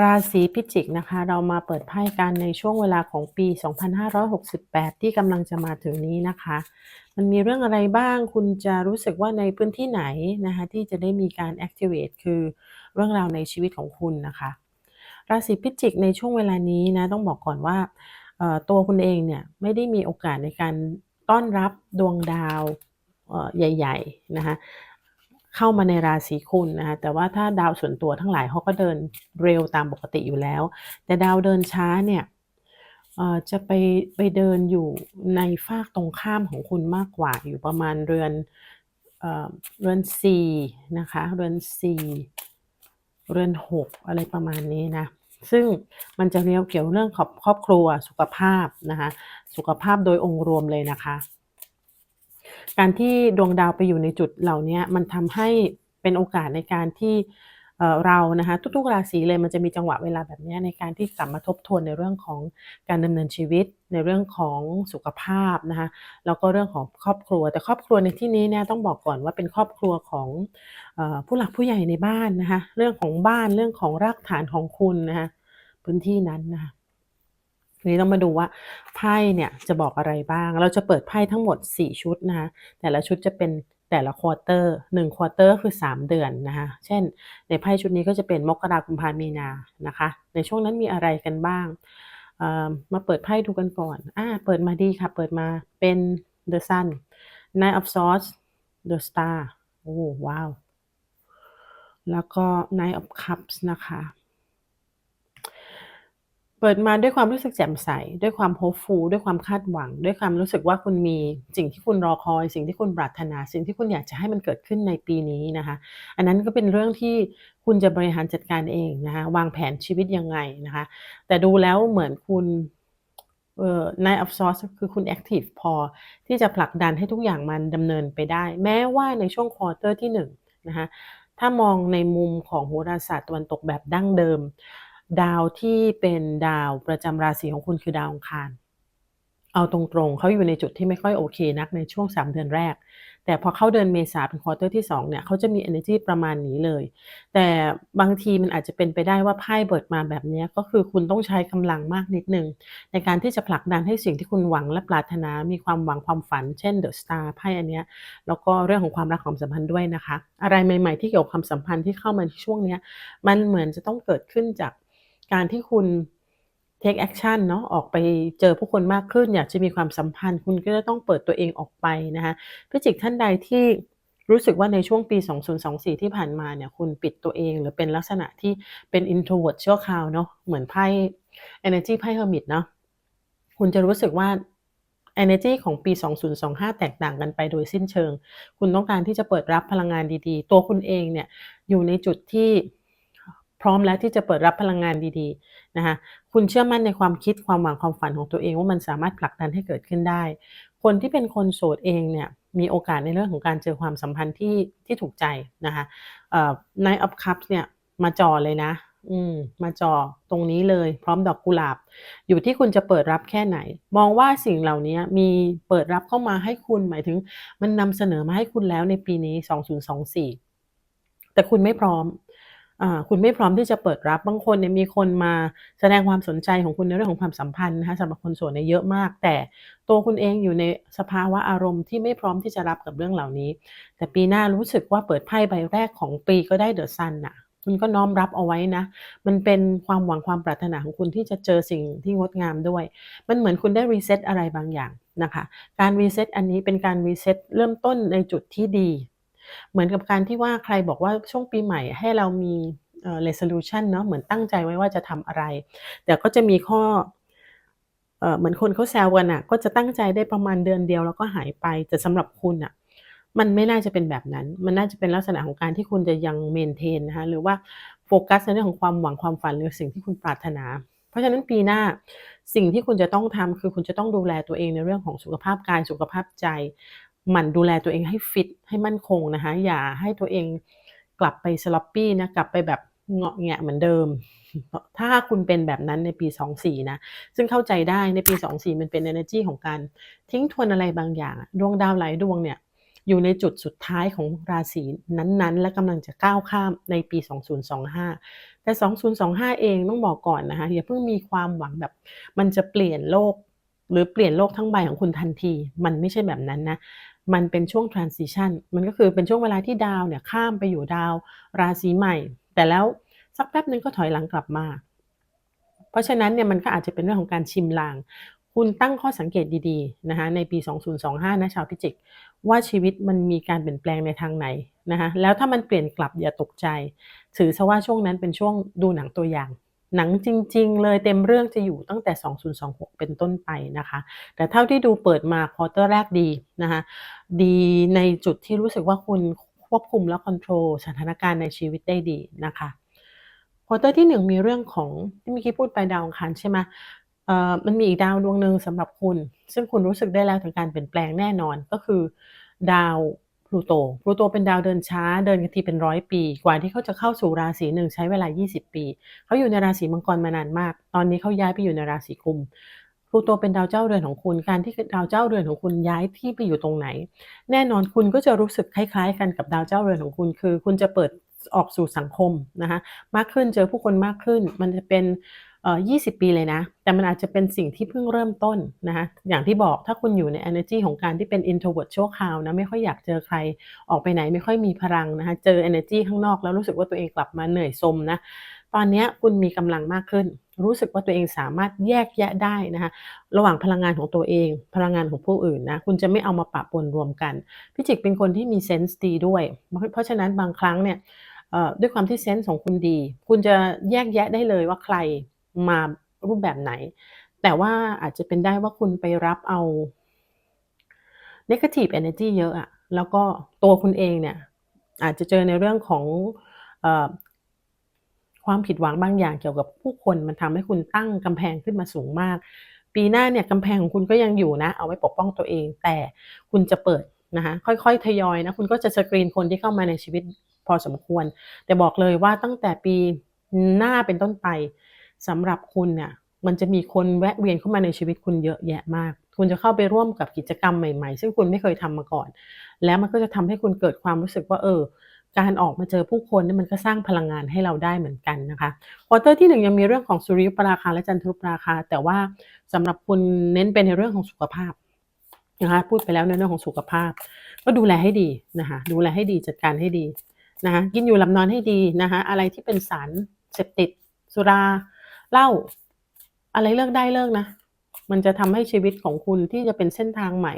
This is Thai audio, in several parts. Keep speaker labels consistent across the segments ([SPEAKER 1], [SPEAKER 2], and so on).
[SPEAKER 1] ราศีพิจิกนะคะ เรามาเปิดไพ่กันในช่วงเวลาของปี 2568 ที่กำลังจะมาถึงนี้นะคะ มันมีเรื่องอะไรบ้างคุณจะรู้สึกว่าในพื้นที่ไหนนะคะ ที่จะได้มีการ activate คือเรื่องราวในชีวิตของคุณนะคะ ราศีพิจิกในช่วงเวลานี้นะต้องบอกก่อนว่าตัวคุณเองเนี่ยไม่ได้มีโอกาสในการต้อนรับดวงดาวใหญ่ ๆ นะคะ เข้ามาในราศีคุณนะคะแต่ว่าถ้าดาวส่วนตัวทั้งหลายเขาก็เดินเร็วตามปกติอยู่แล้ว แต่ดาวเดินช้าเนี่ยจะไปไปเดินอยู่ในฝากตรงข้ามของคุณมากกว่าอยู่ประมาณเรือนเอเรือนสี่นะคะเรือนสี่เรือนหกอะไรประมาณนี้นะซึ่งมันจะเรียวเกี่ยวเรื่องของครอบครัวสุขภาพนะคะสุขภาพโดยองค์รวมเลยนะคะ การที่ดวงดาวไปอยู่ในจุดเหล่านี้มันทำให้เป็นโอกาสในการที่เเรานะคะทุกๆราศีเลยมันจะมีจังหวะเวลาแบบนี้ในการที่กลับมาทบทวนในเรื่องของการดำเนินชีวิต ในเรื่องของสุขภาพนะคะแล้วก็เรื่องของครอบครัว แต่ครอบครัวในที่นี้เนี่ยต้องบอกก่อนว่าเป็นครอบครัวของออผู้หลักผู้ใหญ่ในบ้านนะคะเรื่องของบ้านเรื่องของรากฐานของคุณนะคะพื้นที่นั้นนะคะ ทีนี้ต้องมาดูว่าไพ่เนี่ยจะบอกอะไรบ้าง เราจะเปิดไพ่ทั้งหมด 4 ชุดนะคะแต่ละชุดจะเป็นแต่ละควอเตอร์1ควอเตอร์คือ 3 เดือนนะคะเช่น ในไพ่ชุดนี้ก็จะเป็นมกราคมกุมภามีนานะคะ ในช่วงนั้นมีอะไรกันบ้างมาเปิดไพ่ดูกันก่อนอ่าเปิดมาดีค่ะ เปิดมาเป็น The Sun Nine of Swords The Star โอ้ว้าว แล้วก็ Nine of Cups นะคะ เปิดมาด้วยความรู้สึกแจ่มใส ด้วยความ hopeful ด้วยความคาดหวัง ด้วยความรู้สึกว่าคุณมีสิ่งที่คุณรอคอย สิ่งที่คุณปรารถนา สิ่งที่คุณอยากจะให้มันเกิดขึ้นในปีนี้นะคะ อันนั้นก็เป็นเรื่องที่คุณจะบริหารจัดการเองนะคะ วางแผนชีวิตยังไงนะคะ แต่ดูแล้วเหมือนคุณเอ่อ Nine of Swords คือคุณแอคทีฟพอที่จะผลักดันให้ทุกอย่างมันดำเนินไปได้ แม้ว่าในช่วงควอเตอร์ที่1นะคะถ้ามองในมุมของโหราศาสตร์ตะวันตกแบบดั้งเดิม ดาวที่เป็นดาวประจำราศีของคุณคือดาวอังคาร เอาตรงๆเขาอยู่ในจุดที่ไม่ค่อยโอเคนักในช่วง 3 เดือนแรก แต่พอเข้าเดือนเมษาเป็นควอเตอร์ที่ 2 เนี่ยเขาจะมี energy ประมาณนี้เลย แต่บางทีมันอาจจะเป็นไปได้ว่าไพ่เปิดมาแบบนี้ก็คือคุณต้องใช้กำลังมากนิดนึง ในการที่จะผลักดันให้สิ่งที่คุณหวังและปรารถนา มีความหวังความฝัน เช่น The Star ไพ่อันเนี้ยแล้วก็เรื่องของความรักความสัมพันธ์ด้วยนะคะ อะไรใหม่ ๆ ที่เกี่ยวกับความสัมพันธ์ที่เข้ามาในช่วงเนี้ยมันเหมือนจะต้องเกิดขึ้นจาก การที่คุณ take action เนาะออกไปเจอผู้คนมากขึ้น อยากจะมีความสัมพันธ์ คุณก็จะต้องเปิดตัวเองออกไปนะคะพิจิกท่านใดที่รู้สึกว่าในช่วงปี 2024 ที่ผ่านมาเนี่ย คุณปิดตัวเองหรือเป็นลักษณะที่เป็น introvert ชั่วคราวเนาะเหมือนไพ่ energy ไพ่ hermit เนาะคุณจะรู้สึกว่า energy ของปี 2025 แตกต่างกันไปโดยสิ้นเชิง คุณต้องการที่จะเปิดรับพลังงานดีๆ ตัวคุณเองเนี่ยอยู่ในจุดที่ ร้อมแล้วที่จะเปิดรับพลังงานดีๆนะคะคุณเชื่อมั่นในความคิดความหวังความฝันของตัวเองว่ามันสามารถผลักดันให้เกิดขึ้นได้ คนที่เป็นคนโสดเองเนี่ยมีโอกาสในเรื่องของการเจอความสัมพันธ์ที่ที่ถูกใจนะคะเอ่อ Nine of Cups เนี่ยมาจ่อเลยนะ อืม มาจ่อตรงนี้เลย พร้อมดอกกุหลาบ อยู่ที่คุณจะเปิดรับแค่ไหน มองว่าสิ่งเหล่านี้มีเปิดรับเข้ามาให้คุณหมายถึง มันนำเสนอมาให้คุณแล้วในปีนี้ 2024 แต่คุณไม่พร้อม คุณไม่พร้อมที่จะเปิดรับบางคนเนี่ยมีคนมาแสดงความสนใจของคุณในเรื่องของความสัมพันธ์นะคะสำหรับคนโสดเนี่ยเยอะมาก แต่ตัวคุณเองอยู่ในสภาวะอารมณ์ที่ไม่พร้อมที่จะรับกับเรื่องเหล่านี้ แต่ปีหน้ารู้สึกว่าเปิดไพ่ใบแรกของปีก็ได้เดอะซันน่ะคุณก็น้อมรับเอาไว้นะ มันเป็นความหวังความปรารถนาของคุณที่จะเจอสิ่งที่งดงามด้วย มันเหมือนคุณได้รีเซ็ตอะไรบางอย่างนะคะ การรีเซ็ตอันนี้เป็นการรีเซ็ตเริ่มต้นในจุดที่ดี เหมือนกับการที่ว่าใครบอกว่าช่วงปีใหม่ให้เรามี resolution เนาะเหมือนตั้งใจไว้ว่าจะทำอะไร แต่ก็จะมีข้อเหมือนคนเขาแซวกันน่ะ ก็จะตั้งใจได้ประมาณเดือนเดียวแล้วก็หายไปแต่สำหรับคุณน่ะมันไม่น่าจะเป็นแบบนั้น มันน่าจะเป็นลักษณะของการที่คุณจะยัง maintain นะคะ หรือว่าโฟกัสในเรื่องของความหวังความฝันหรือสิ่งที่คุณปรารถนา เพราะฉะนั้นปีหน้าสิ่งที่คุณจะต้องทำคือคุณจะต้องดูแลตัวเองในเรื่องของสุขภาพกายสุขภาพใจ หมั่นดูแลตัวเองให้ฟิตให้มั่นคงนะคะอย่าให้ตัวเองกลับไป sloppy นะกลับไปแบบเงาะแงะเหมือนเดิม ถ้าคุณเป็นแบบนั้นในปี 24 นะ ซึ่งเข้าใจได้ในปี 24 มันเป็น energy ของการทิ้งทวนอะไรบางอย่าง ดวงดาวหลายดวงเนี่ย อยู่ในจุดสุดท้ายของราศีนั้นๆ และกำลังจะก้าวข้ามในปี 2025 แต่ 2025 เองต้องบอกก่อนนะคะอย่าเพิ่งมีความหวังแบบ มันจะเปลี่ยนโลก หรือเปลี่ยนโลกทั้งใบของคุณทันที มันไม่ใช่แบบนั้นนะ มันเป็นช่วง transition มันก็คือเป็นช่วงเวลาที่ดาวเนี่ยข้ามไปอยู่ดาวราศีใหม่ แต่แล้วสักแป๊บนึงก็ถอยหลังกลับมา เพราะฉะนั้นเนี่ยมันก็อาจจะเป็นเรื่องของการชิมลาง คุณตั้งข้อสังเกตดีๆนะคะในปี 2025 นะชาวพิจิก ว่าชีวิตมันมีการเปลี่ยนแปลงในทางไหนนะคะแล้วถ้ามันเปลี่ยนกลับอย่าตกใจ ถือซะว่าช่วงนั้นเป็นช่วงดูหนังตัวอย่าง หนังจริง ๆ เลยเต็มเรื่องจะอยู่ตั้งแต่ 2026 เป็นต้นไปนะคะ แต่เท่าที่ดูเปิดมาควอเตอร์แรกดีนะคะดีในจุดที่รู้สึกว่าคุณควบคุมและคอนโทรลสถานการณ์ในชีวิตได้ดีนะคะควอเตอร์ที่ 1 มีเรื่องของที่เมื่อกี้พูดไปดาวอังคารใช่ไหมเออมันมีอีกดาวดวงหนึ่งสำหรับคุณ ซึ่งคุณรู้สึกได้แล้วถึงการเปลี่ยนแปลงแน่นอนก็คือ ดาว ลูโตพลูโตเป็นดาวเดินช้าเดินกันทีเป็นร้อยปี กว่าที่เขาจะเข้าสู่ราศีหนึ่งใช้เวลา 20 ปี เขาอยู่ในราศีมังกรมานานมาก ตอนนี้เขาย้ายไปอยู่ในราศีกุมพลูโตเป็นดาวเจ้าเรือนของคุณ การที่ดาวเจ้าเรือนของคุณย้ายที่ไปอยู่ตรงไหน แน่นอนคุณก็จะรู้สึกคล้าย ๆ กันกับดาวเจ้าเรือนของคุณ คือ คุณจะเปิดออกสู่สังคมนะคะมากขึ้นเจอผู้คนมากขึ้น มันจะเป็น เอ่อ20ปีเลยนะ แต่มันอาจจะเป็นสิ่งที่เพิ่งเริ่มต้นนะคะอย่างที่บอกถ้าคุณอยู่ใน energy ของการที่เป็น introvert ชั่วคราวนะไม่ค่อยอยากเจอใครออกไปไหนไม่ค่อยมีพลังนะคะเจอ energy ข้างนอกแล้วรู้สึกว่าตัวเองกลับมาเหนื่อยซมนะตอนนี้คุณมีกำลังมากขึ้น รู้สึกว่าตัวเองสามารถแยกแยะได้นะคะระหว่างพลังงานของตัวเอง พลังงานของผู้อื่นนะคุณจะไม่เอามาปะปนรวมกันพี่จิกเป็นคนที่มีเซนส์ดีด้วย เพราะฉะนั้นบางครั้งเนี่ยด้วยความที่เซนส์ของคุณดี คุณจะแยกแยะได้เลยว่าใคร มารูปแบบไหน แต่ว่าอาจจะเป็นได้ว่าคุณไปรับเอา negative energy เยอะอะแล้วก็ตัวคุณเองเนี่ยอาจจะเจอในเรื่องของอความผิดหวังบางอย่างเกี่ยวกับผู้คนมันทำให้คุณตั้งกำแพงขึ้นมาสูงมาก ปีหน้าเนี่ยกำแพงของคุณก็ยังอยู่นะ เอาไว้ปกป้องตัวเอง แต่คุณจะเปิดนะคะค่อยๆทยอยนะคุณก็จะสกรีนคนที่เข้ามาในชีวิตพอสมควร แต่บอกเลยว่าตั้งแต่ปีหน้าเป็นต้นไป สำหรับคุณเนี่ยมันจะมีคนแวะเวียนเข้ามาในชีวิตคุณเยอะแยะมาก คุณจะเข้าไปร่วมกับกิจกรรมใหม่ๆ ซึ่งคุณไม่เคยทำมาก่อน แล้วมันก็จะทำให้คุณเกิดความรู้สึกว่า เออ การออกมาเจอผู้คนนี่มันก็สร้างพลังงานให้เราได้เหมือนกันนะคะควอเตอร์ที่หนึ่งยังมีเรื่องของสุริยุปราคาและจันทรุปราคา แต่ว่าสำหรับคุณเน้นเป็นในเรื่องของสุขภาพนะคะพูดไปแล้วในเรื่องของสุขภาพ ก็ดูแลให้ดีนะคะดูแลให้ดีจัดการให้ดีนะคะกินอยู่หลับนอนให้ดีนะคะอะไรที่เป็นสารเสพติดสุรา เหล้าอะไรเลิกได้เลิกนะ มันจะทำให้ชีวิตของคุณที่จะเป็นเส้นทางใหม่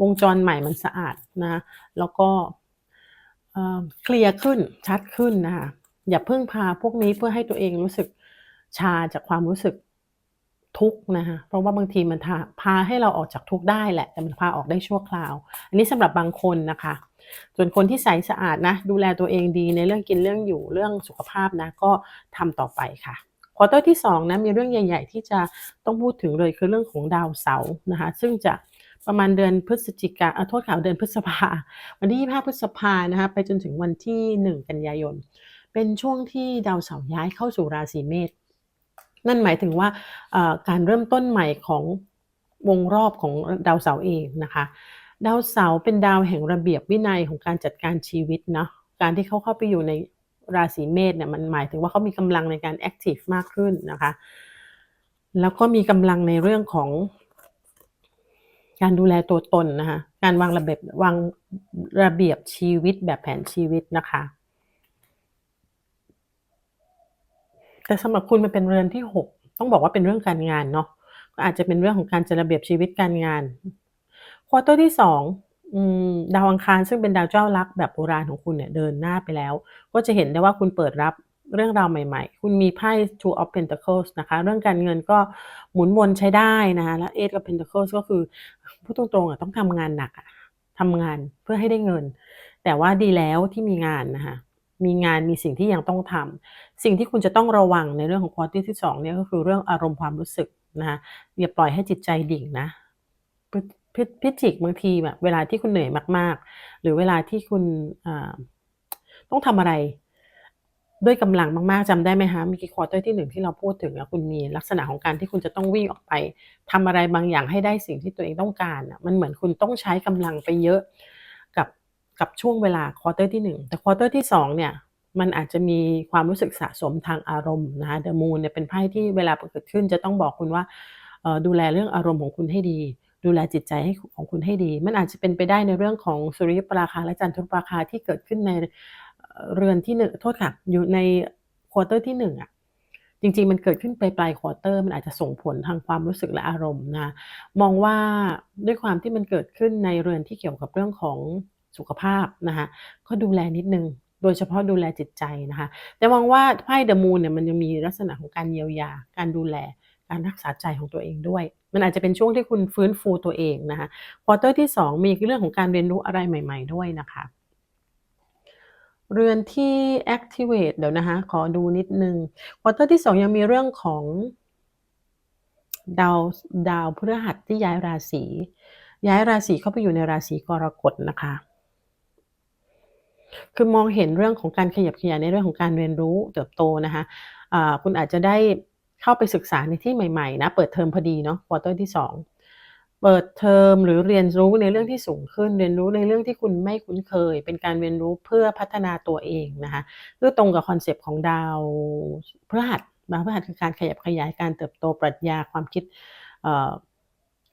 [SPEAKER 1] วงจรใหม่มันสะอาดนะ แล้วก็เคลียร์ขึ้นชัดขึ้นนะคะอย่าเพิ่งพาพวกนี้เพื่อให้ตัวเองรู้สึกชาจากความรู้สึกทุกข์นะคะเพราะว่าบางทีมันพาให้เราออกจากทุกข์ได้แหละ แต่มันพาออกได้ชั่วคราว อันนี้สำหรับบางคนนะคะ ส่วนคนที่ใสสะอาดนะ ดูแลตัวเองดีในเรื่องกินเรื่องอยู่เรื่องสุขภาพนะ ก็ทำต่อไปค่ะ ควอเตอร์ที่2นะมีเรื่องใหญ่ ๆ ที่จะต้องพูดถึงเลยคือเรื่องของดาวเสาร์นะคะซึ่งจะประมาณเดือนพฤศจิกาโทษข่าวเดือนพฤษภา วันที่ 25 พฤษภานะคะไปจนถึงวันที่ 1 กันยายน เป็นช่วงที่ดาวเสาร์ย้ายเข้าสู่ราศีเมษนั่นหมายถึงว่าการเริ่มต้นใหม่ของวงรอบของดาวเสาร์เองนะคะดาวเสาร์เป็นดาวแห่งระเบียบวินัยของการจัดการชีวิตเนาะการที่เขาเข้าไปอยู่ใน ราศีเมษเนี่ยมันหมายถึงว่าเขามีกำลังในการแอคทีฟมากขึ้นนะคะ แล้วก็มีกำลังในเรื่องของ การดูแลตัวตนนะคะ การวางระเบียบวางระเบียบชีวิตแบบแผนชีวิตนะคะ แต่สำหรับคุณมันเป็นเรือนที่6ต้องบอกว่าเป็นเรื่องการงานเนาะก็อาจจะเป็นเรื่องของการจัดระเบียบชีวิตการงานควอเตอร์ที่ ดาวอังคารซึ่งเป็นดาวเจ้ารักแบบโบราณของคุณเนี่ยเดินหน้าไปแล้ว ก็จะเห็นได้ว่าคุณเปิดรับเรื่องราวใหม่ๆ คุณมีไพ่ Two of Pentacles นะคะ เรื่องการเงินก็หมุนวนใช้ได้นะคะแล้ว Eight of Pentacles ก็คือพูดตรงๆอะต้องทำงานหนักอะทำงานเพื่อให้ได้เงิน แต่ว่าดีแล้วที่มีงานนะคะมีงานมีสิ่งที่ยังต้องทำสิ่งที่คุณจะต้องระวังในเรื่องของควอตอร์ที่2เนี่ยก็คือเรื่องอารมณ์ความรู้สึกนะคะอย่าปล่อยให้จิตใจดิ่งนะ พิจิกบางทีแบบเวลาที่คุณเหนื่อยมาก ๆ หรือเวลาที่คุณต้องทำอะไร ด้วยกำลังมากๆจำได้ไหมคะมีกี่ควอเตอร์ที่หนึ่งที่เราพูดถึงอะคุณมีลักษณะของการที่คุณจะต้องวิ่งออกไปทำอะไรบางอย่างให้ได้สิ่งที่ตัวเองต้องการอะมันเหมือนคุณต้องใช้กำลังไปเยอะกับกับช่วงเวลาควอเตอร์ที่ 1 แต่ควอเตอร์ที่2เนี่ยมันอาจจะมีความรู้สึกสะสมทางอารมณ์นะคะ The Moon เนี่ยเป็นไพ่ที่เวลาเกิดขึ้นจะต้องบอกคุณว่าดูแลเรื่องอารมณ์ของคุณให้ดี ดูแลจิตใจให้ของคุณให้ดี มันอาจจะเป็นไปได้ในเรื่องของสุริยุปราคาและจันทรุปราคาที่เกิดขึ้นในเรือนที่1โทษค่ะ อยู่ในควอเตอร์ที่1อะจริงๆ มันเกิดขึ้นปลายๆควอเตอร์ มันอาจจะส่งผลทางความรู้สึกและอารมณ์นะมองว่าด้วยความที่มันเกิดขึ้นในเรือนที่เกี่ยวกับเรื่องของสุขภาพนะคะก็ดูแลนิดนึงโดยเฉพาะดูแลจิตใจนะคะ แต่มองว่าไพ่ The Moon เนี่ยมันยังมีลักษณะของการเยียวยาการดูแล การรักษาใจของตัวเองด้วย มันอาจจะเป็นช่วงที่คุณฟื้นฟูตัวเองนะคะควอเตอร์ที่ 2 มีเรื่องของการเรียนรู้อะไรใหม่ ๆ ด้วยนะคะเรือนที่แอ็กทิเวตเดี๋ยวนะคะ ขอดูนิดนึงควอเตอร์ที่ 2 ยังมีเรื่องของดาวดาวพฤหัสที่ย้ายราศีย้ายราศีเข้าไปอยู่ในราศีกรกฎนะคะ คือมองเห็นเรื่องของการขยับขยายในเรื่องของการเรียนรู้เติบโตนะคะอ่าคุณอาจจะได้ เข้าไปศึกษาในที่ใหม่ๆนะเปิดเทอมพอดีเนาะควอเตอร์ที่ 2 เปิดเทอมหรือเรียนรู้ในเรื่องที่สูงขึ้น เรียนรู้ในเรื่องที่คุณไม่คุ้นเคย เป็นการเรียนรู้เพื่อพัฒนาตัวเองนะคะก็ตรงกับคอนเซปต์ของดาวพฤหัสมาพฤหัสคือการขยับขยายการเติบโตปรัชญาความคิดเอ่อ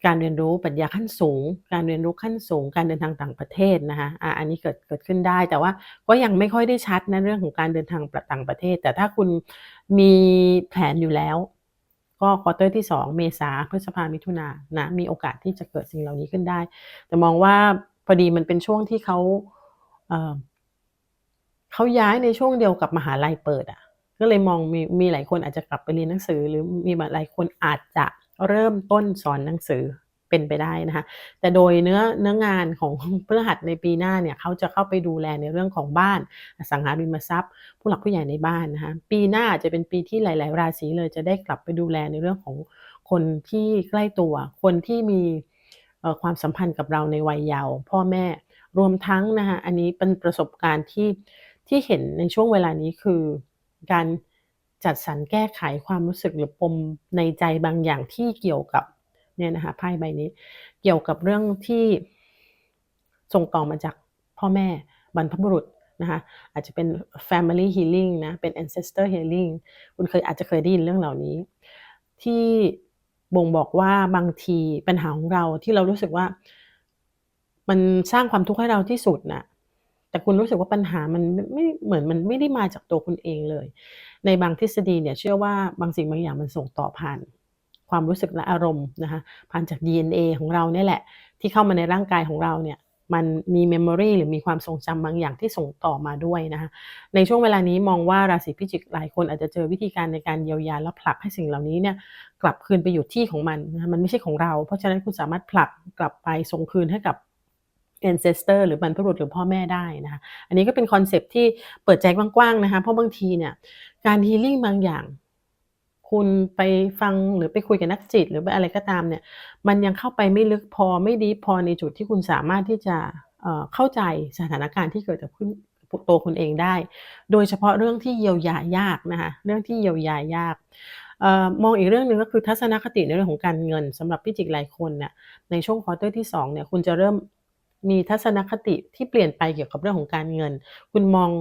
[SPEAKER 1] การเรียนรู้ปรัชญาขั้นสูง การเรียนรู้ขั้นสูง การเดินทางต่างประเทศนะคะอ่าอันนี้เกิดเกิดขึ้นได้ แต่ว่าก็ยังไม่ค่อยได้ชัดนะเรื่องของการเดินทางต่างประเทศ แต่ถ้าคุณมีแผนอยู่แล้ว ก็ควอเตอร์ที่ 2 เมษาพฤษภามิถุนานะมีโอกาสที่จะเกิดสิ่งเหล่านี้ขึ้นได้ แต่มองว่าพอดีมันเป็นช่วงที่เขาเเขาย้ายในช่วงเดียวกับมหาลัยเปิดอะก็เลยมองมีมีหลายคนอาจจะกลับไปเรียนหนังสือ หรือมีหลายคนอาจจะ เริ่มต้นสอนหนังสือเป็นไปได้นะคะ แต่โดยเนื้อเนื้องานของเพฤหัสในปีหน้าเนี่ยเขาจะเข้าไปดูแลในเรื่องของบ้านอสังหาริมทรัพย์ ผู้หลักผู้ใหญ่ในบ้านนะคะ ปีหน้าจะเป็นปีที่หลาย ๆ ราศีเลยจะได้กลับไปดูแลในเรื่องของคนที่ใกล้ตัว คนที่มีความสัมพันธ์กับเราในวัยเยาว์พ่อแม่รวมทั้งนะคะอันนี้เป็นประสบการณ์ที่ที่เห็นในช่วงเวลานี้คือการ จัดสรรแก้ไขความรู้สึกหรือปมในใจบางอย่างที่เกี่ยวกับเนี่ยนะคะไพ่ใบนี้ เกี่ยวกับเรื่องที่ส่งต่อมาจากพ่อแม่บรรพบุรุษนะคะอาจจะเป็น family healing นะเป็น ancestor healing คุณเคยอาจจะเคยได้ยินเรื่องเหล่านี้ ที่บ่งบอกว่าบางทีปัญหาของเราที่เรารู้สึกว่า มันสร้างความทุกข์ให้เราที่สุดน่ะ แต่คุณรู้สึกว่าปัญหามันไม่เหมือนมันไม่ได้มาจากตัวคุณเองเลย ในบางทฤษฎีเนี่ยเชื่อว่าบางสิ่งบางอย่างมันส่งต่อผ่าน ความรู้สึกและอารมณ์นะคะผ่านจาก DNA ของเราเนี่ยแหละ ที่เข้ามาในร่างกายของเราเนี่ยมันมี memory หรือมีความทรงจำบางอย่างที่ส่งต่อมาด้วยนะคะในช่วงเวลานี้มองว่าราศีพิจิกหลายคนอาจจะเจอวิธีการในการเยียวยาและผลักให้สิ่งเหล่านี้เนี่ยกลับคืนไปอยู่ที่ของมันนะะมันไม่ใช่ของเรา เพราะฉะนั้นคุณสามารถผลักกลับไปส่งคืนให้กับ ancestor หรือบรรพบุรุษหรือพ่อแม่ได้นะคะอันนี้ก็เป็นคอนเซปที่เปิดใจกว้างๆนะคะเพราะบางทีเนี่ยการ healing บางอย่าง คุณไปฟังหรือไปคุยกับนักจิต หรือไปอะไรก็ตามเนี่ยมันยังเข้าไปไม่ลึกพอไม่ deep พอในจุดที่คุณสามารถที่จะเเข้าใจสถานการณ์ที่เกิดกับขึ้นตัวคุณเองได้ โดยเฉพาะเรื่องที่เยียวยายากนะคะเรื่องที่เยียวยายากออมองอีกเรื่องหนึ่งก็คือทัศนคติในเรื่องของการเงินสำหรับพิจิกหลายคนเนี่ยในช่วงควอเตอร์ที่2เนี่ยคุณจะเริ่ม มีทัศนคติที่เปลี่ยนไปเกี่ยวกับเรื่องของการเงิน คุณมอง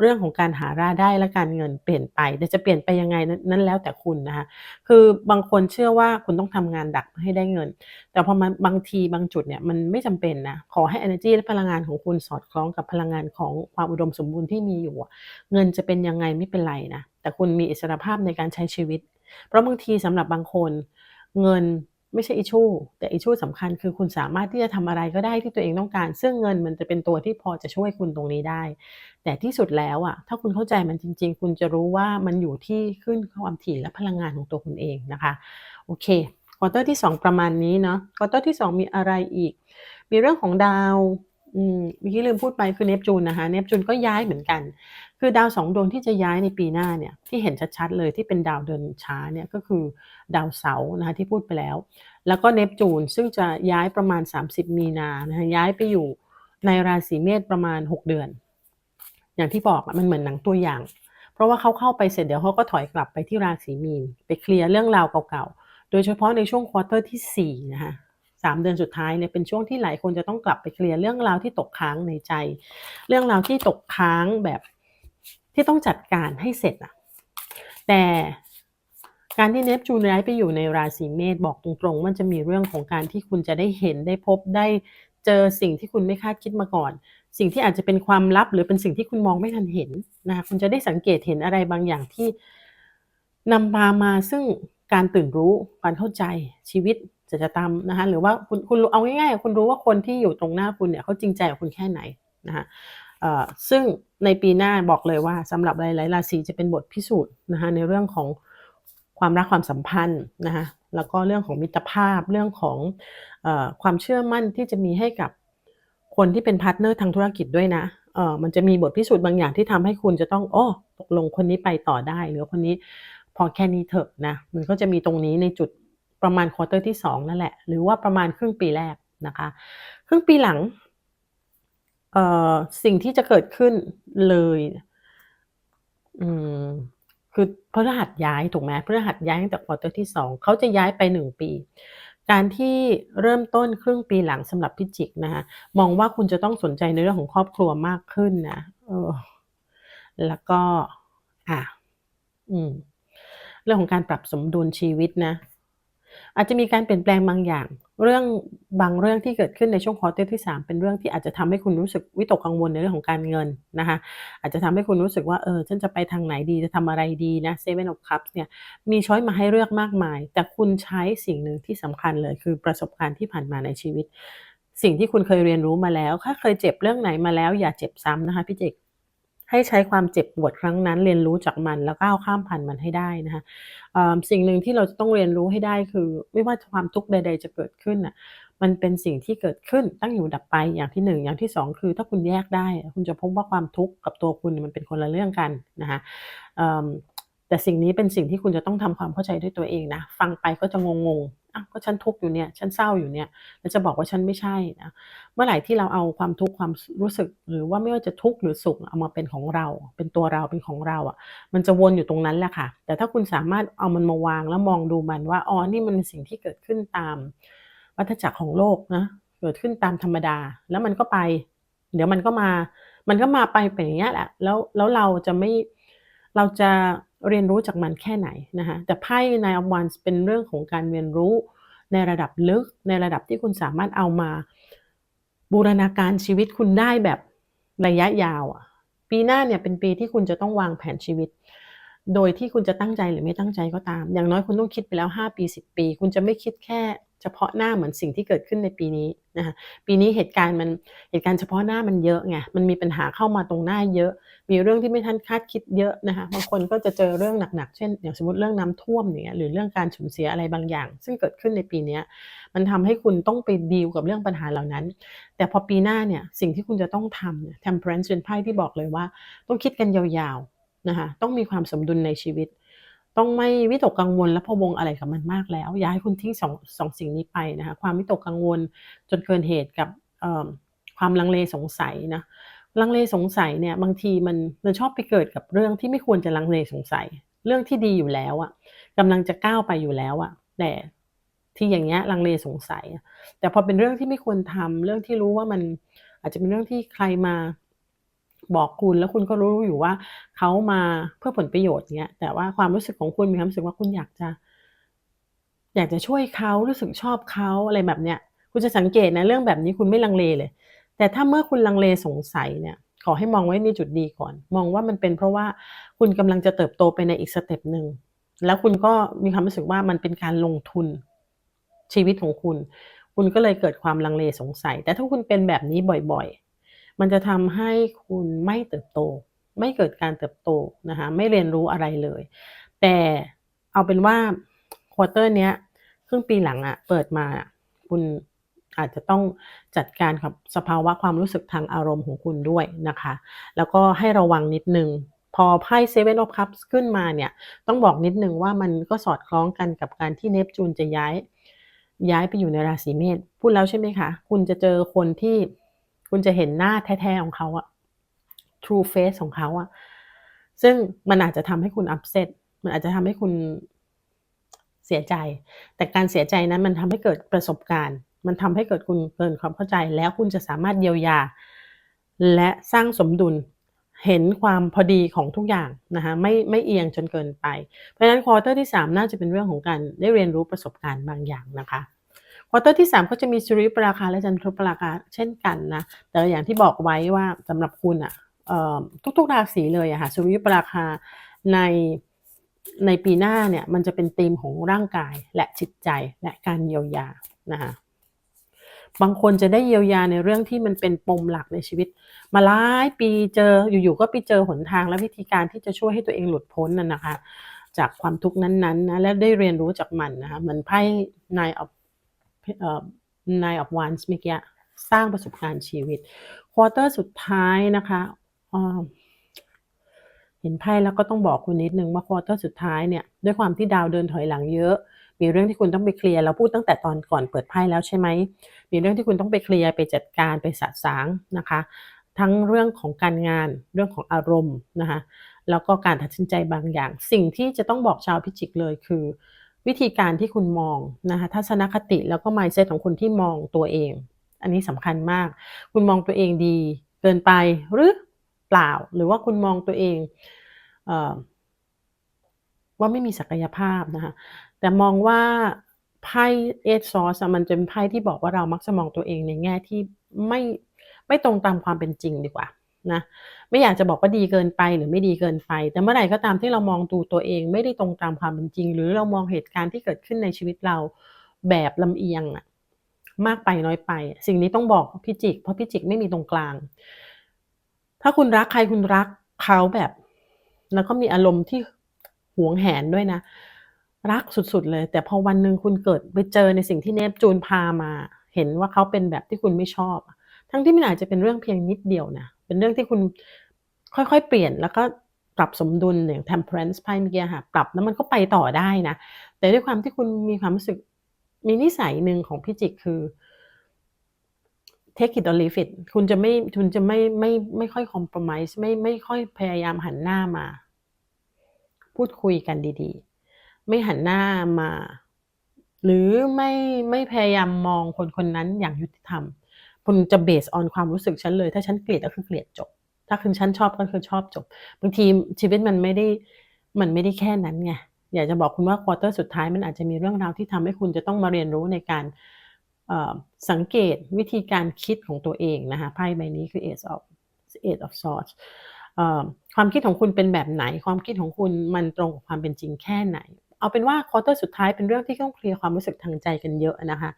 [SPEAKER 1] เรื่องของการหารายได้และการเงินเปลี่ยนไปแต่จะเปลี่ยนไปยังไงนั้นแล้วแต่คุณนะคะคือบางคนเชื่อว่าคุณต้องทำงานหนักให้ได้เงิน แต่พอมันบางทีบางจุดเนี่ยมันไม่จำเป็นนะขอให้เอเนอร์จีและพลังงานของคุณสอดคล้องกับพลังงานของความอุดมสมบูรณ์ที่มีอยู่ เงินจะเป็นยังไงไม่เป็นไรนะแต่คุณมีอิสรภาพในการใช้ชีวิต เพราะบางทีสำหรับบางคน เงิน ไม่ใช่ issue แต่ issue สำคัญคือคุณสามารถที่จะทำอะไรก็ได้ที่ตัวเองต้องการ ซึ่งเงินมันจะเป็นตัวที่พอจะช่วยคุณตรงนี้ได้ แต่ที่สุดแล้วอะถ้าคุณเข้าใจมันจริง ๆ คุณจะรู้ว่ามันอยู่ที่คลื่นความถี่และพลังงานของตัวคุณเองนะคะโอเคควอเตอร์ที่ 2 ประมาณนี้เนาะควอเตอร์ที่ 2 มีอะไรอีก มีเรื่องของดาวอืมเมื่อกี้ลืมพูดไปคือเนปจูนนะคะเนปจูนก็ย้ายเหมือนกัน คือดาว2ดวงที่จะย้ายในปีหน้าเนี่ยที่เห็นชัดๆเลยที่เป็นดาวเดินช้าเนี่ยก็คือดาวเสาร์นะคะที่พูดไปแล้ว แล้วก็เนปจูนซึ่งจะย้ายประมาณ 30 มีนานะคะย้ายไปอยู่ในราศีเมษประมาณ 6 เดือน อย่างที่บอกมันเหมือนหนังตัวอย่าง เพราะว่าเขาเข้าไปเสร็จเดี๋ยวเขาก็ถอยกลับไปที่ราศีมีน ไปเคลียร์เรื่องราวเก่าๆ โดยเฉพาะในช่วงควอเตอร์ที่4นะคะ3เดือนสุดท้ายเนี่ยเป็นช่วงที่หลายคนจะต้องกลับไปเคลียร์เรื่องราวที่ตกค้างในใจ เรื่องราวที่ตกค้างแบบ ที่ต้องจัดการให้เสร็จอะแต่การที่เนปจูนย้ายไปอยู่ในราศีเมษบอกตรงๆมันจะมีเรื่องของการที่คุณจะได้เห็นได้พบได้เจอสิ่งที่คุณไม่คาดคิดมาก่อน สิ่งที่อาจจะเป็นความลับ หรือเป็นสิ่งที่คุณมองไม่ทันเห็นนะคะคุณจะได้สังเกตเห็นอะไรบางอย่างที่นำพามาซึ่งการตื่นรู้การเข้าใจชีวิตจะจะตามนะคะหรือว่าคุณคุณเอาง่ายๆคุณรู้ว่าคนที่อยู่ตรงหน้าคุณเนี่ยเขาจริงใจกับคุณแค่ไหนนะคะซึ่ง ในปีหน้าบอกเลยว่าสำหรับหลายๆราศีจะเป็นบทพิสูจน์นะคะในเรื่องของความรักความสัมพันธ์นะคะแล้วก็เรื่องของมิตรภาพเรื่องของอความเชื่อมั่นที่จะมีให้กับคนที่เป็นพาร์ทเนอร์ทางธุรกิจด้วยนะเออมันจะมีบทพิสูจน์บางอย่างที่ทำให้คุณจะต้องโอ้ตกลงคนนี้ไปต่อได้ หรือคนนี้พอแค่นี้เถอะนะมันก็จะมีตรงนี้ในจุดประมาณควอเตอร์ที่ 2 นั่นแหละ หรือว่าประมาณครึ่งปีแรกนะคะ ครึ่งปีหลัง สิ่งที่จะเกิดขึ้นเลยอืมคือพฤหัสย้ายถูกไหมพฤหัสย้ายตั้งแต่ควอเตอร์ที่2เขาจะย้ายไป1ปี การที่เริ่มต้นครึ่งปีหลังสำหรับพิจิกนะคะมองว่าคุณจะต้องสนใจในเรื่องของครอบครัวมากขึ้นนะเออแล้วก็ อะอืม เรื่องของการปรับสมดุลชีวิตนะ อาจจะมีการเปลี่ยนแปลงบางอย่าง เรื่องบางเรื่องที่เกิดขึ้นในช่วงควอเตอร์ที่ 3 เป็นเรื่องที่อาจจะทำให้คุณรู้สึกวิตกกังวลในเรื่องของการเงินนะคะอาจจะทำให้คุณรู้สึกว่าเออฉันจะไปทางไหนดีจะทำอะไรดีนะเซเว่นออฟคัพเนี่ยมีช้อยมาให้เลือกมากมาย แต่คุณใช้สิ่งหนึ่งที่สำคัญเลย คือประสบการณ์ที่ผ่านมาในชีวิต สิ่งที่คุณเคยเรียนรู้มาแล้วถ้าเคยเจ็บเรื่องไหนมาแล้ว อย่าเจ็บซ้ำนะคะพี่เจก ให้ใช้ความเจ็บปวดครั้งนั้น เรียนรู้จากมันแล้วก้าวข้ามผ่านมันให้ได้นะคะสิ่งหนึ่งที่เราจะต้องเรียนรู้ให้ได้คือ ไม่ว่าความทุกข์ใด ๆ จะเกิดขึ้นอะมันเป็นสิ่งที่เกิดขึ้นตั้งอยู่ดับไปอย่างที่หนึ่งอย่างที่สองคือถ้าคุณแยกได้ คุณจะพบว่าความทุกข์กับตัวคุณมันเป็นคนละเรื่องกันนะคะแต่สิ่งนี้เป็นสิ่งที่คุณจะต้องทำความเข้าใจด้วยตัวเองนะ ฟังไปก็จะงง อะก็ฉันทุกข์อยู่เนี่ย ฉันเศร้าอยู่เนี่ย แล้วจะบอกว่าฉันไม่ใช่นะ เมื่อไหร่ที่เราเอาความทุกข์ความรู้สึก หรือว่าไม่ว่าจะทุกข์หรือสุขเอามาเป็นของเรา เป็นตัวเราเป็นของเราอะ มันจะวนอยู่ตรงนั้นแหละค่ะ แต่ถ้าคุณสามารถเอามันมาวางแล้วมองดูมันว่า อ๋อ นี่มันเป็นสิ่งที่เกิดขึ้นตาม วัฏจักรของโลกนะ เกิดขึ้นตามธรรมดา แล้วมันก็ไป เดี๋ยวมันก็มา มันก็มาไปเป็นอย่างนี้แหละ แล้ว แล้วเราจะไม่ เราจะ เรียนรู้จากมันแค่ไหนนะคะแต่ไพ่ในอ of w a n เป็นเรื่องของการเรียนรู้ในระดับลึกในระดับที่คุณสามารถเอามาบูรณาการชีวิตคุณได้แบบระยะยาวอะปีหน้าเนี่ยเป็นปีที่คุณจะต้องวางแผนชีวิต โดยที่คุณจะตั้งใจหรือไม่ตั้งใจก็ตาม อย่างน้อยคุณต้องคิดไปแล้ว 5 ปี 10 ปี คุณจะไม่คิดแค่ เฉพาะหน้าเหมือนสิ่งที่เกิดขึ้นในปีนี้นะคะปีนี้เหตุการณ์มันเหตุการณ์เฉพาะหน้ามันเยอะไงมันมีปัญหาเข้ามาตรงหน้าเยอะ มีเรื่องที่ไม่ทันคาดคิดเยอะนะคะบางคนก็จะเจอเรื่องหนักๆเช่น อย่างสมมติเรื่องน้ำท่วมเนี่ยหรือเรื่องการสูญเสียอะไรบางอย่าง ซึ่งเกิดขึ้นในปีนี้มันทำให้คุณต้องไปดีลกับเรื่องปัญหาเหล่านั้น แต่พอปีหน้าเนี่ยสิ่งที่คุณจะต้องทำเนี่ย temperance เป็นไพ่ที่บอกเลยว่า ต้องคิดกันยาวๆนะคะต้องมีความสมดุลในชีวิต ต้องไม่วิตกกังวลและพะวงอะไรกับมันมากแล้ว อย่าให้คุณทิ้งสองสองสิ่งนี้ไปนะคะความวิตกกังวลจนเกินเหตุกับความลังเลสงสัยนะลังเลสงสัยเนี่ยบางทีมันมันชอบไปเกิดกับเรื่องที่ไม่ควรจะลังเลสงสัย เรื่องที่ดีอยู่แล้วอะกำลังจะก้าวไปอยู่แล้วอะแต่ที่อย่างเงี้ยลังเลสงสัย แต่พอเป็นเรื่องที่ไม่ควรทำเรื่องที่รู้ว่ามันอาจจะเป็นเรื่องที่ใครมา บอกคุณแล้วคุณก็รู้อยู่ว่าเขามาเพื่อผลประโยชน์เนี้ยแต่ว่าความรู้สึกของคุณมีความรู้สึกว่าคุณอยากจะ อยากจะช่วยเขารู้สึกชอบเขาอะไรแบบเนี้ยคุณจะสังเกตนะเรื่องแบบนี้คุณไม่ลังเลเลย แต่ถ้าเมื่อคุณลังเลสงสัยเนี่ยขอให้มองไว้ในจุดดีก่อน มองว่ามันเป็นเพราะว่าคุณกำลังจะเติบโตไปในอีกสเต็ปหนึ่งแล้วคุณก็มีความรู้สึกว่ามันเป็นการลงทุนชีวิตของคุณ คุณก็เลยเกิดความลังเลสงสัย แต่ถ้าคุณเป็นแบบนี้บ่อยๆ มันจะทำให้คุณไม่เติบโต ไม่เกิดการเติบโตนะคะไม่เรียนรู้อะไรเลย แต่เอาเป็นว่าควอเตอร์เนี้ยครึ่งปีหลังอะเปิดมาคุณอาจจะต้องจัดการกับสภาวะความรู้สึกทางอารมณ์ของคุณด้วยนะคะ แล้วก็ให้ระวังนิดนึง พอไพ่เซเว่นออฟคัพขึ้นมาเนี่ย ต้องบอกนิดนึงว่ามันก็สอดคล้องกันกับการที่เนปจูนจะย้าย ย้ายไปอยู่ในราศีเมษพูดแล้วใช่ไหมคะ คุณจะเจอคนที่ คุณจะเห็นหน้าแท้ ๆ ของเขาอะ true face ของเขาอะซึ่งมันอาจจะทำให้คุณ upset มันอาจจะทำให้คุณเสียใจ แต่การเสียใจนั้นมันทำให้เกิดประสบการณ์ มันทำให้เกิดคุณเกินความเข้าใจ แล้วคุณจะสามารถเยียวยา และสร้างสมดุลเห็นความพอดีของทุกอย่างนะคะไม่ไม่เอียงจนเกินไป เพราะฉะนั้นควอเตอร์ที่ 3 น่าจะเป็นเรื่องของการได้เรียนรู้ประสบการณ์บางอย่างนะคะ ควอเตอร์ที่ 3 ก็จะมีสุริยุปราคาและจันทรุปราคาเช่นกันนะ แต่อย่างที่บอกไว้ว่าสำหรับคุณอะทุกๆราศีเลยอะค่ะสุริยุปราคาในในปีหน้าเนี่ยมันจะเป็นธีมของร่างกายและจิตใจและการเยียวยานะคะบางคนจะได้เยียวยาในเรื่องที่มันเป็นปมหลักในชีวิต มาหลายปีเจออยู่ๆก็ไปเจอหนทางและวิธีการที่จะช่วยให้ตัวเองหลุดพ้นนั่นนะคะ จากความทุกข์นั้นๆนะและได้เรียนรู้จากมันนะคะเหมือนไพ่ nine of เอ่อ nine of wands เมื่อกี้สร้างประสบการณ์ชีวิตควอเตอร์สุดท้ายนะคะเห็นไพ่แล้วก็ต้องบอกคุณนิดนึงว่าควอเตอร์สุดท้ายเนี่ยด้วยความที่ดาวเดินถอยหลังเยอะ มีเรื่องที่คุณต้องไปเคลียร์เราพูดตั้งแต่ตอนก่อนเปิดไพ่แล้วใช่ไหมมีเรื่องที่คุณต้องไปเคลียร์ไปจัดการไปสะสางนะคะ ทั้งเรื่องของการงานเรื่องของอารมณ์นะคะแล้วก็การตัดสินใจบางอย่าง สิ่งที่จะต้องบอกชาวพิจิกเลยคือ วิธีการที่คุณมองนะคะทัศนคติแล้วก็ mindset ของคุณที่มองตัวเอง อันนี้สำคัญมาก คุณมองตัวเองดีเกินไปหรือเปล่า หรือว่าคุณมองตัวเองว่าไม่มีศักยภาพนะคะแต่มองว่าไพ่เอซอสมันจะเป็นไพ่ที่บอกว่าเรามักจะมองตัวเองในแง่ที่ไม่ไม่ตรงตามความเป็นจริงดีกว่า นะไม่อยากจะบอกว่าดีเกินไปหรือไม่ดีเกินไป แต่เมื่อไหร่ก็ตามที่เรามองดูตัวเอง ไม่ได้ตรงตามความเป็นจริง หรือเรามองเหตุการณ์ที่เกิดขึ้นในชีวิตเราแบบลำเอียงอะมากไปน้อยไป สิ่งนี้ต้องบอกพี่จิก เพราะพี่จิกไม่มีตรงกลาง ถ้าคุณรักใครคุณรักเขาแบบ แล้วก็มีอารมณ์ที่หวงแหนด้วยนะ รักสุดๆเลย แต่พอวันหนึ่งคุณเกิดไปเจอในสิ่งที่เนปจูนพามา เห็นว่าเขาเป็นแบบที่คุณไม่ชอบ ทั้งที่มันอาจจะเป็นเรื่องเพียงนิดเดียวนะ เป็นเรื่องที่คุณค่อยๆ เปลี่ยนแล้วก็ปรับสมดุลอย่าง temperance ไพ่เมื่อกี้ค่ะปรับแล้วมันก็ไปต่อได้นะ แต่ด้วยความที่คุณมีความรู้สึกมีนิสัยหนึ่งของพี่จิกคือ take it or leave it คุณจะไม่คุณจะไม่ไม่ไม่ค่อย compromise ไม่ไม่ค่อยพยายามหันหน้ามา พูดคุยกันดีๆ ไม่หันหน้ามา หรือไม่ไม่พยายามมองคนคนนั้นอย่างยุติธรรม คุณจะเบสออนความรู้สึกฉันเลย ถ้าฉันเกลียดก็คือเกลียดจบ ถ้าคุณฉันชอบก็คือชอบจบ บางทีชีวิตมันไม่ได้มันไม่ได้แค่นั้นไงอยากจะบอกคุณว่าควอเตอร์สุดท้ายมันอาจจะมีเรื่องราวที่ทำให้คุณจะต้องมาเรียนรู้ในการสังเกตวิธีการคิดของตัวเองนะคะไพ่ใบนี้คือ Ace of Eight of Swords ความคิดของคุณเป็นแบบไหน ความคิดของคุณมันตรงกับความเป็นจริงแค่ไหนเอาเป็นว่าควอเตอร์สุดท้ายเป็นเรื่องที่ต้องเคลียร์ความรู้สึกทางใจกันเยอะนะคะ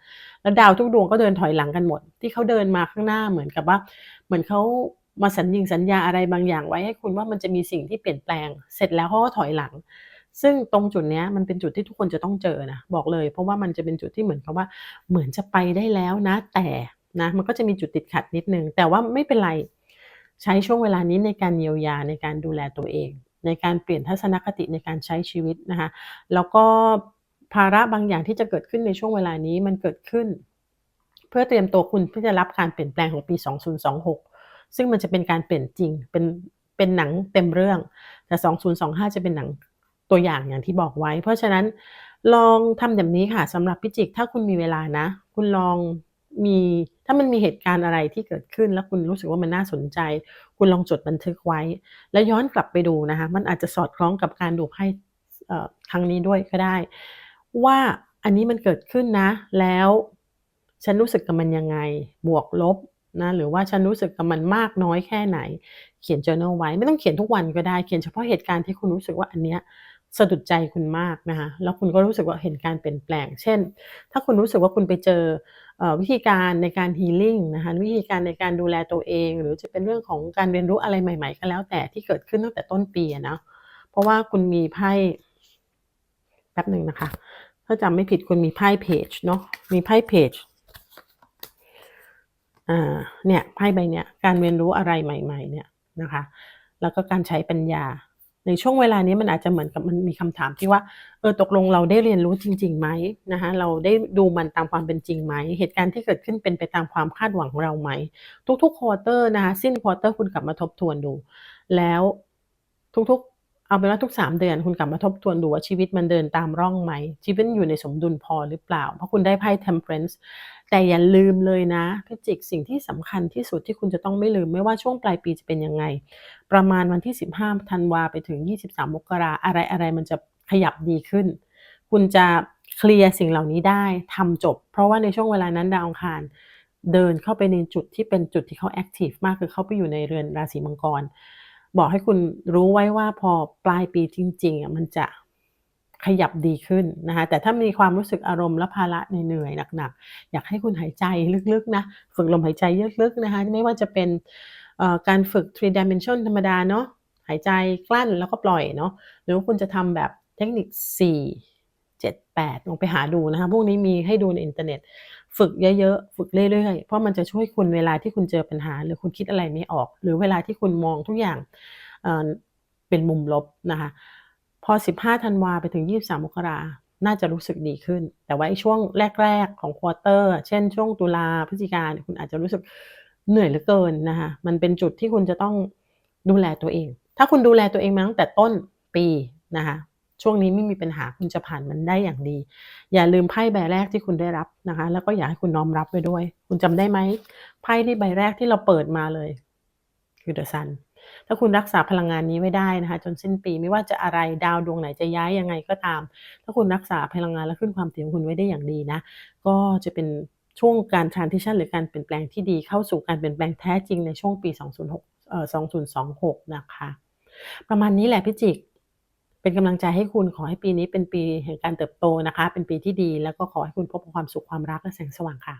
[SPEAKER 1] แล้วดาวทุกดวงก็เดินถอยหลังกันหมด ที่เขาเดินมาข้างหน้าเหมือนกับว่า เหมือนเขามาสัญญิงสัญญาอะไรบางอย่างไว้ให้คุณว่ามันจะมีสิ่งที่เปลี่ยนแปลง เสร็จแล้วเขาก็ถอยหลัง ซึ่งตรงจุดนี้มันเป็นจุดที่ทุกคนจะต้องเจอนะบอกเลย เพราะว่ามันจะเป็นจุดที่เหมือนกับว่า เหมือนจะไปได้แล้วนะ แต่นะมันก็จะมีจุดติดขัดนิดนึงแต่ว่าไม่เป็นไรใช้ช่วงเวลานี้ในการเยียวยาในการดูแลตัวเอง ในการเปลี่ยนทัศนคติในการใช้ชีวิตนะคะแล้วก็ภาระบางอย่างที่จะเกิดขึ้นในช่วงเวลานี้มันเกิดขึ้น เพื่อเตรียมตัวคุณที่จะรับการเปลี่ยนแปลงของปี 2026 ซึ่งมันจะเป็นการเปลี่ยนจริงเป็นเป็นหนังเต็มเรื่อง แต่ 2025 จะเป็นหนังตัวอย่างอย่างที่บอกไว้ เพราะฉะนั้นลองทำแบบนี้ค่ะสำหรับพิจิกถ้าคุณมีเวลานะ คุณลองมี ถ้ามันมีเหตุการณ์อะไรที่เกิดขึ้น แล้วคุณรู้สึกว่ามันน่าสนใจ คุณลองจดบันทึกไว้ แล้วย้อนกลับไปดูนะคะมันอาจจะสอดคล้องกับการดูไพ่ครั้งนี้ด้วยก็ได้ ว่าอันนี้มันเกิดขึ้นนะ แล้วฉันรู้สึกกับมันยังไงบวกลบนะหรือว่าฉันรู้สึกกับมันมากน้อยแค่ไหน เขียน journal ไว้ ไม่ต้องเขียนทุกวันก็ได้ เขียนเฉพาะเหตุการณ์ที่คุณรู้สึกว่าอันเนี้ยสะดุดใจคุณมากนะคะแล้วคุณก็รู้สึกว่าเห็นการเปลี่ยนแปลง เช่น ถ้าคุณรู้สึกว่าคุณไปเจอ วิธีการในการฮีลิ่งนะคะวิธีการในการดูแลตัวเอง หรือจะเป็นเรื่องของการเรียนรู้อะไรใหม่ ๆ ก็แล้วแต่ที่เกิดขึ้นตั้งแต่ต้นปีนะเพราะว่าคุณมีไพ่แป๊บหนึ่งนะคะ ถ้าจำไม่ผิดคุณมีไพ่เพจเนาะมีไพ่เพจอ่าเนี่ยไพ่ใบเนี้ยการเรียนรู้อะไรใหม่ ๆ เนี่ยนะคะ แล้วก็การใช้ปัญญา ในช่วงเวลานี้มันอาจจะเหมือนกับมันมีคำถามที่ว่าเออตกลงเราได้เรียนรู้จริงๆไหมนะคะเราได้ดูมันตามความเป็นจริงไหม เหตุการณ์ที่เกิดขึ้นเป็นไปตามความคาดหวังของเราไหม ทุกๆควอเตอร์นะคะสิ้นควอเตอร์คุณกลับมาทบทวนดู แล้วทุก เอาเป็นว่าทุก 3 เดือนคุณกลับมาทบทวนดูว่าชีวิตมันเดินตามร่องไหม ชีวิตอยู่ในสมดุลพอหรือเปล่า เพราะคุณได้ไพ่ Temperance แต่อย่าลืมเลยนะพิจิกสิ่งที่สำคัญที่สุดที่คุณจะต้องไม่ลืมไม่ว่าช่วงปลายปีจะเป็นยังไง ประมาณวันที่ 15ธันวาไปถึง 23 มกราอะไรอะไรมันจะขยับดีขึ้น คุณจะเคลียร์สิ่งเหล่านี้ได้ทำจบ เพราะว่าในช่วงเวลานั้นดาวอังคารเดินเข้าไปในจุดที่เป็นจุดที่เขาแอคทีฟมากคือเข้าไปอยู่ในเรือนราศีมังกร บอกให้คุณรู้ไว้ว่าพอปลายปีจริงๆอะมันจะขยับดีขึ้นนะคะแต่ถ้ามีความรู้สึกอารมณ์และภาระเหนื่อยหนักๆ อยากให้คุณหายใจลึกๆนะฝึกลมหายใจลึกๆนะคะไม่ว่าจะเป็นเอ่อการฝึก three dimension ธรรมดาเนาะหายใจกลั้นแล้วก็ปล่อยเนาะหรือว่าคุณจะทำแบบเทคนิค 4 7 8 ลองไปหาดูนะคะพวกนี้มีให้ดูในอินเทอร์เน็ต ฝึกเยอะๆ ฝึกเรื่อยๆ เพราะมันจะช่วยคุณเวลาที่คุณเจอปัญหา หรือคุณคิดอะไรไม่ออก หรือเวลาที่คุณมองทุกอย่างเเป็นมุมลบนะคะ พอ 15ธันวาไปถึง 23มกราน่าจะรู้สึกดีขึ้น แต่ว่าไอ้ช่วงแรก ๆ ของควอเตอร์ เช่นช่วงตุลาพฤศจิกาเนี่ยคุณอาจจะรู้สึกเหนื่อยเหลือเกินนะคะ มันเป็นจุดที่คุณจะต้องดูแลตัวเอง ถ้าคุณดูแลตัวเองมาตั้งแต่ต้นปีนะคะ ช่วงนี้ไม่มีปัญหาคุณจะผ่านมันได้อย่างดี อย่าลืมไพ่ใบแรกที่คุณได้รับนะคะ แล้วก็อยากให้คุณน้อมรับไว้ด้วย คุณจำได้ไหมไพ่ที่ใบแรกที่เราเปิดมาเลย คือ The Sun ถ้าคุณรักษาพลังงานนี้ไว้ได้นะคะ จนสิ้นปีไม่ว่าจะอะไรดาวดวงไหนจะย้ายยังไงก็ตาม ถ้าคุณรักษาพลังงานและขึ้นความถี่ของคุณไว้ได้อย่างดีนะ ก็จะเป็นช่วงการ transition หรือการเปลี่ยนแปลงที่ดีเข้าสู่การเปลี่ยนแปลงแท้จริงในช่วงปี 206เอ่อ2026 นะคะ ประมาณนี้แหละพิจิก เป็นกำลังใจให้คุณขอให้ปีนี้เป็นปีแห่งการเติบโตนะคะ เป็นปีที่ดี แล้วก็ขอให้คุณพบกับความสุขความรักและแสงสว่างค่ะ